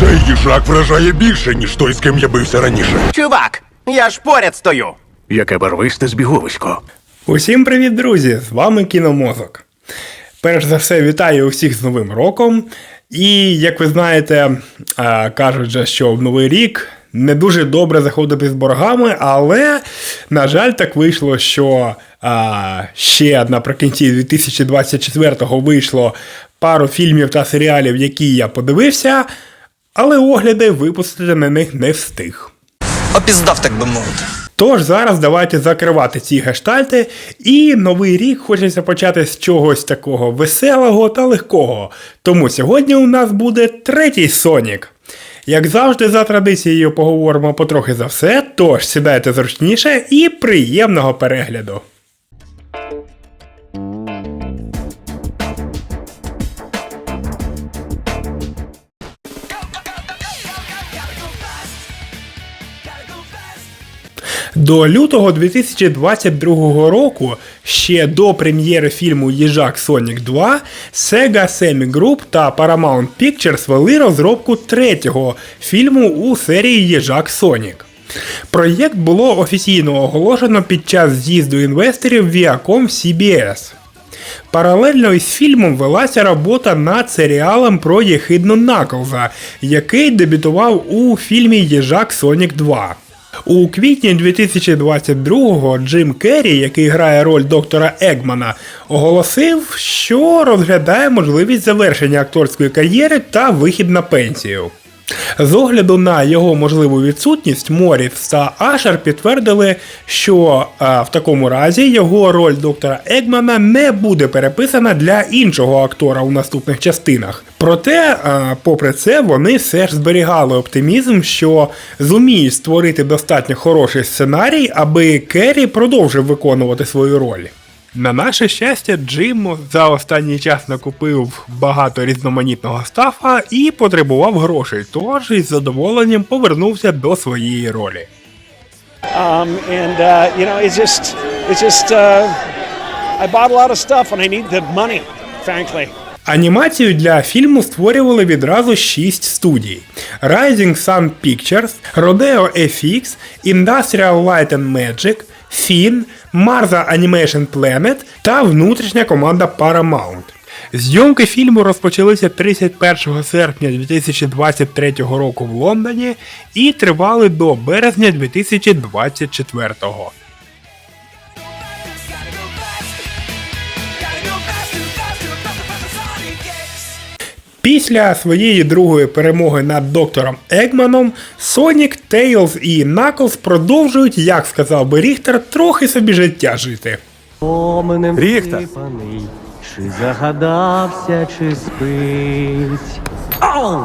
Цей їжак вражає більше, ніж той, з ким я бився раніше. Чувак, я ж поряд стою. Яке барвисте збіговисько. Усім привіт, друзі! З вами Кіномозок. Перш за все, вітаю усіх з Новим роком. І як ви знаєте, кажуть же, що в Новий рік не дуже добре заходити з боргами, але, на жаль, так вийшло, що а, ще наприкінці 2024-го вийшло пару фільмів та серіалів, які я подивився, але огляди випустити на них не встиг. Опіздав, так би мовити. Тож зараз давайте закривати ці гештальти, і новий рік хочеться почати з чогось такого веселого та легкого. Тому сьогодні у нас буде третій Сонік. Як завжди, за традицією поговоримо потрохи за все, тож сідайте зручніше і приємного перегляду. До лютого 2022 року, ще до прем'єри фільму Їжак Сонік 2, Sega Semi Group та Paramount Pictures вели розробку третього фільму у серії Їжак Сонік. Проєкт було офіційно оголошено під час з'їзду інвесторів Viacom CBS. Паралельно із фільмом велася робота над серіалом про Єхидну Наклза, який дебютував у фільмі Їжак Сонік 2. У квітні 2022-го Джим Керрі, який грає роль доктора Егмана, оголосив, що розглядає можливість завершення акторської кар'єри та вихід на пенсію. З огляду на його можливу відсутність, Моріс та Ашер підтвердили, що а, в такому разі його роль доктора Егмана не буде переписана для іншого актора у наступних частинах. Проте, а, попри це, вони все ж зберігали оптимізм, що зуміють створити достатньо хороший сценарій, аби Керрі продовжив виконувати свою роль. На наше щастя, Джим за останній час накупив багато різноманітного стафа і потребував грошей, тож із задоволенням повернувся до своєї ролі. Um, and uh, you know, it's just, it's just, uh, I bought a lot of stuff and I need the money, frankly. Анімацію для фільму створювали відразу шість студій: Rising Sun Pictures, Rodeo FX, Industrial Light and Magic, Finn, Marza Animation Planet та внутрішня команда Paramount. Зйомки фільму розпочалися 31 серпня 2023 року в Лондоні і тривали до березня 2024. Після своєї другої перемоги над доктором Егманом, Сонік, Тейлз і Наклз продовжують, як сказав би Ріхтер, трохи собі життя жити. Всипаний, Чи загадався, чи спить. Ау!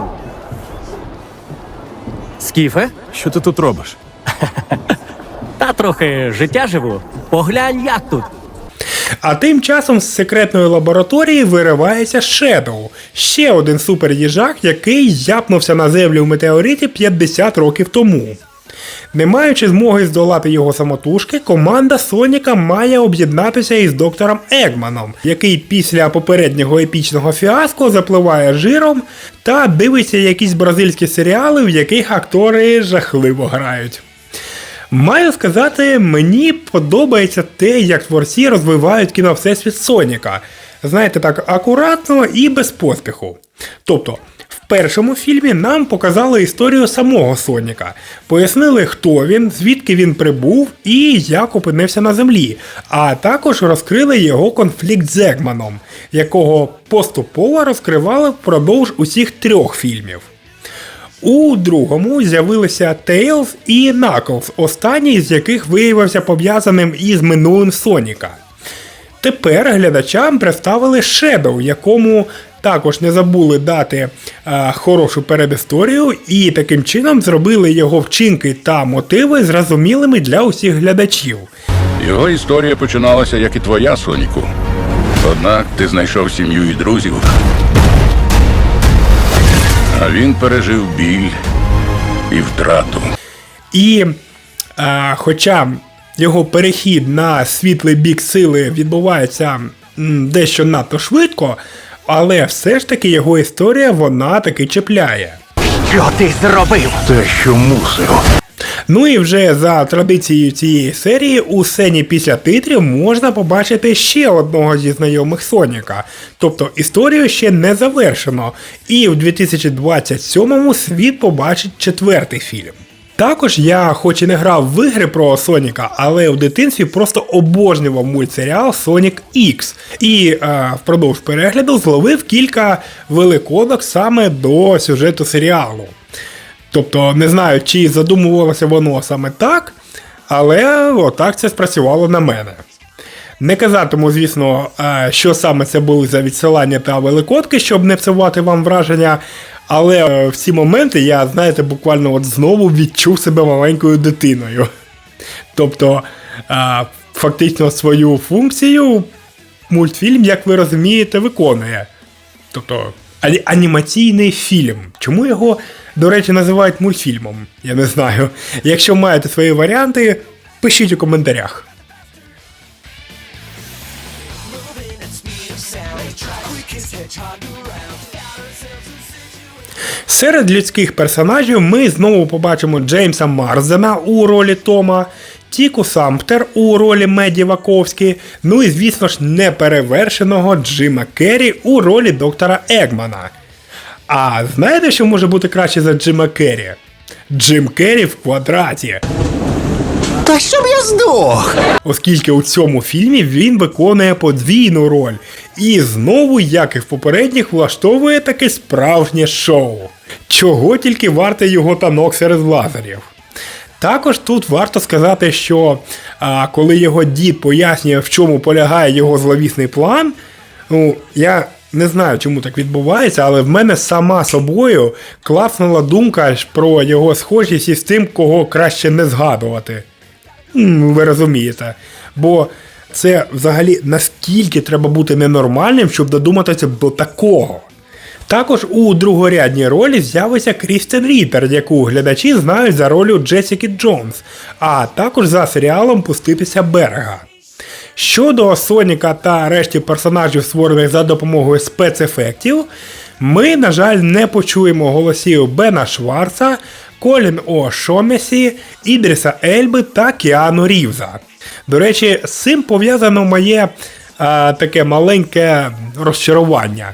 Скіфе, що ти тут робиш? Та трохи життя живу. Поглянь, як тут. А тим часом з секретної лабораторії виривається Шедоу, ще один суперїжак, який япнувся на землю в метеориті 50 років тому. Не маючи змоги здолати його самотужки, команда Соніка має об'єднатися із доктором Егманом, який після попереднього епічного фіаско запливає жиром та дивиться якісь бразильські серіали, в яких актори жахливо грають. Маю сказати, мені подобається те, як творці розвивають кіно Всесвіт Соніка. Знаєте, так акуратно і без поспіху. Тобто, в першому фільмі нам показали історію самого Соніка, пояснили, хто він, звідки він прибув і як опинився на землі, а також розкрили його конфлікт з Егманом, якого поступово розкривали впродовж усіх трьох фільмів. У другому з'явилися Тейлз і Наклз, останній з яких виявився пов'язаним із минулим Соніка. Тепер глядачам представили Shadow, якому також не забули дати е, хорошу передісторію, і таким чином зробили його вчинки та мотиви зрозумілими для усіх глядачів. Його історія починалася, як і твоя, Соніку. Однак ти знайшов сім'ю і друзів. А він пережив біль і втрату. І а, хоча його перехід на світлий бік сили відбувається м, дещо надто швидко, але все ж таки його історія вона таки чіпляє. Що ти зробив? Те, що мусив. Ну і вже за традицією цієї серії у сцені після титрів можна побачити ще одного зі знайомих Соніка. Тобто історію ще не завершено, і в 2027-му світ побачить четвертий фільм. Також я хоч і не грав в ігри про Соніка, але в дитинстві просто обожнював мультсеріал Sonic X. І е, впродовж перегляду зловив кілька великодок саме до сюжету серіалу. Тобто не знаю, чи задумувалося воно саме так, але отак це спрацювало на мене. Не казатиму, звісно, е, що саме це були за відсилання та великодки, щоб не псувати вам враження. Але е, в ці моменти я, знаєте, буквально от знову відчув себе маленькою дитиною. Тобто, е, фактично свою функцію мультфільм, як ви розумієте, виконує. Тобто анімаційний фільм. Чому його, до речі, називають мультфільмом? Я не знаю. Якщо маєте свої варіанти, пишіть у коментарях. Серед людських персонажів ми знову побачимо Джеймса Марзена у ролі Тома, Тіку Самптер у ролі Меді Ваковські, ну і звісно ж неперевершеного Джима Керрі у ролі доктора Егмана. А знаєте, що може бути краще за Джима Керрі? Джим Керрі в квадраті. Та щоб я здох. Оскільки у цьому фільмі він виконує подвійну роль і знову, як і в попередніх, влаштовує таке справжнє шоу. Чого тільки варте його танок серед лазерів. Також тут варто сказати, що а, коли його дід пояснює, в чому полягає його зловісний план, ну, я не знаю, чому так відбувається, але в мене сама собою класнула думка про його схожість із тим, кого краще не згадувати. Ви розумієте. Бо це взагалі наскільки треба бути ненормальним, щоб додуматися до такого. Також у другорядній ролі з'явиться Крістен Рітер, яку глядачі знають за ролью Джесіки Джонс, а також за серіалом Пуститися берега. Щодо Соніка та решті персонажів, створених за допомогою спецефектів, ми, на жаль, не почуємо голосів Бена Шварца, Колін О. Шомесі, Ідріса Ельби та Кіану Рівза. До речі, з цим пов'язано моє а, таке маленьке розчарування.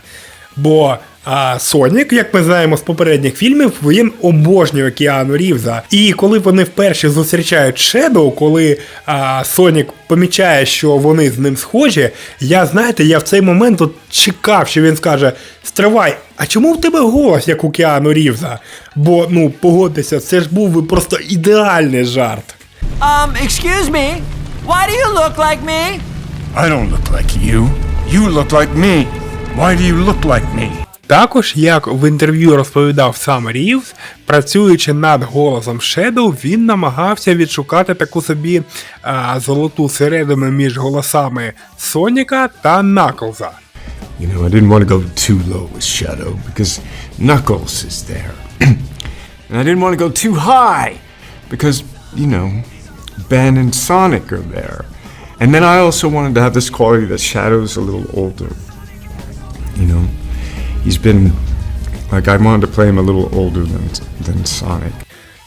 Бо а, Сонік, як ми знаємо з попередніх фільмів, він обожнює Кіану Рівза. І коли вони вперше зустрічають Шедоу, коли а, Сонік помічає, що вони з ним схожі, я знаєте, я в цей момент от чекав, що він скаже: Стривай, а чому в тебе голос, як у Кіану Рівза? Бо, ну, погодьтеся, це ж був би просто ідеальний жарт. Um, excuse me. Why do you look like me? I don't look like you. You look like me. Why do you look like me? Також, як в інтерв'ю розповідав сам Рівз, працюючи над голосом Shadow, він намагався відшукати таку собі а, золоту середину між голосами Соніка та Наклза. You know, I didn't want to go too low with Shadow because Knuckles is there. and I didn't want to go too high because, you know, Ben and Sonic are there. And then I also wanted to have this quality that Shadow's a little older. You know, he's been like I wanted to play him a little older than than Sonic.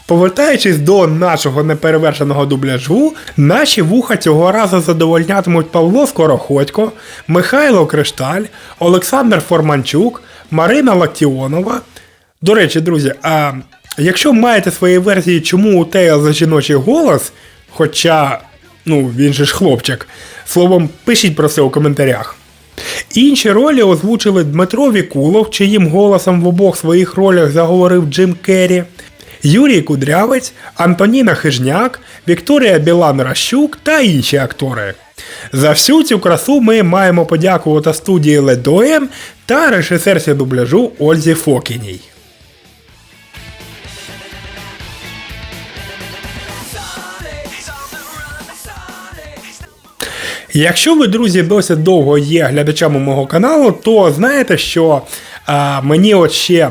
Повертаючись до нашого неперевершеного дубляжу, наші вуха цього разу задовольнятимуть Павло Скороходько, Михайло Кришталь, Олександр Форманчук, Марина Лактіонова. До речі, друзі, а якщо маєте свої версії, чому у Тея за жіночий голос, хоча, ну, він же ж хлопчик, словом, пишіть про це у коментарях. Інші ролі озвучили Дмитро Вікулов, чиїм голосом в обох своїх ролях заговорив Джим Керрі, Юрій Кудрявець, Антоніна Хижняк, Вікторія Білан Ращук та інші актори. За всю цю красу ми маємо подякувати студії Ледоєм та режисерці дубляжу Ользі Фокіній. Якщо ви, друзі, досить довго є глядачами мого каналу, то знаєте, що а, мені от ще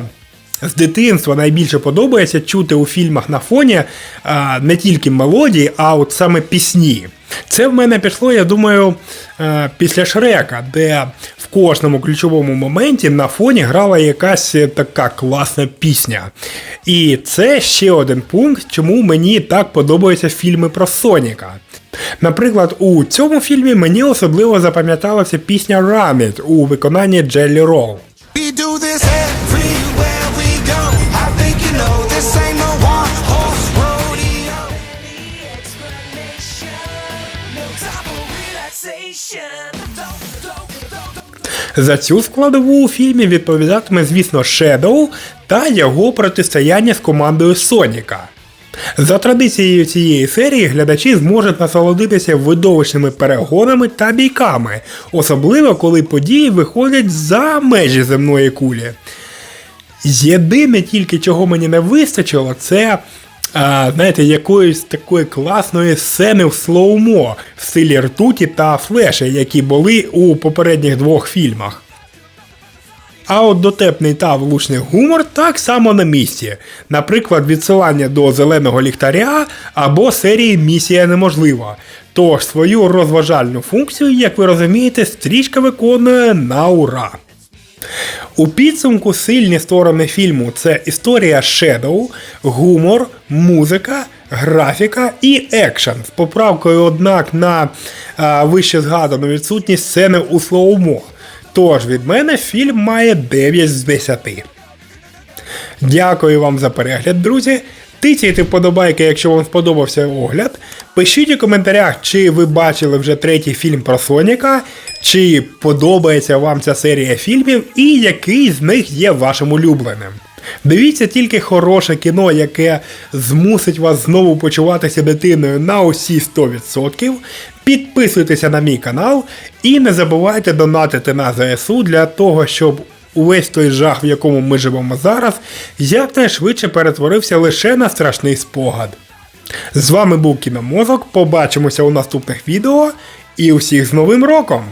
з дитинства найбільше подобається чути у фільмах на фоні а, не тільки мелодії, а от саме пісні. Це в мене пішло, я думаю, е, після Шрека, де в кожному ключовому моменті на фоні грала якась така класна пісня. І це ще один пункт, чому мені так подобаються фільми про Соніка. Наприклад, у цьому фільмі мені особливо запам'яталася пісня Run It у виконанні horse rodeo. За цю складову у фільмі відповідатиме, звісно, Shadow та його протистояння з командою Соніка. За традицією цієї серії глядачі зможуть насолодитися видовищними перегонами та бійками, особливо коли події виходять за межі земної кулі. Єдине тільки чого мені не вистачило, це. А, знаєте, якоїсь такої класної сцени в слоумо в стилі ртуті та флеші, які були у попередніх двох фільмах. А от дотепний та влучний гумор так само на місці. Наприклад, відсилання до зеленого ліхтаря або серії Місія неможлива. Тож свою розважальну функцію, як ви розумієте, стрічка виконує на ура. У підсумку сильні сторони фільму це історія Shadow, гумор, музика, графіка і екшен з поправкою, однак, на а, вище згадану відсутність сцени у слоумо. Тож від мене фільм має 9 з 10. Дякую вам за перегляд, друзі. Тицяйте вподобайки, якщо вам сподобався огляд. Пишіть у коментарях, чи ви бачили вже третій фільм про Соніка, чи подобається вам ця серія фільмів, і який з них є вашим улюбленим. Дивіться тільки хороше кіно, яке змусить вас знову почуватися дитиною на усі 100%. Підписуйтеся на мій канал і не забувайте донатити на ЗСУ для того, щоб увесь той жах, в якому ми живемо зараз, якнайшвидше перетворився лише на страшний спогад. З вами був Кіномозок, побачимося у наступних відео і усіх з Новим роком!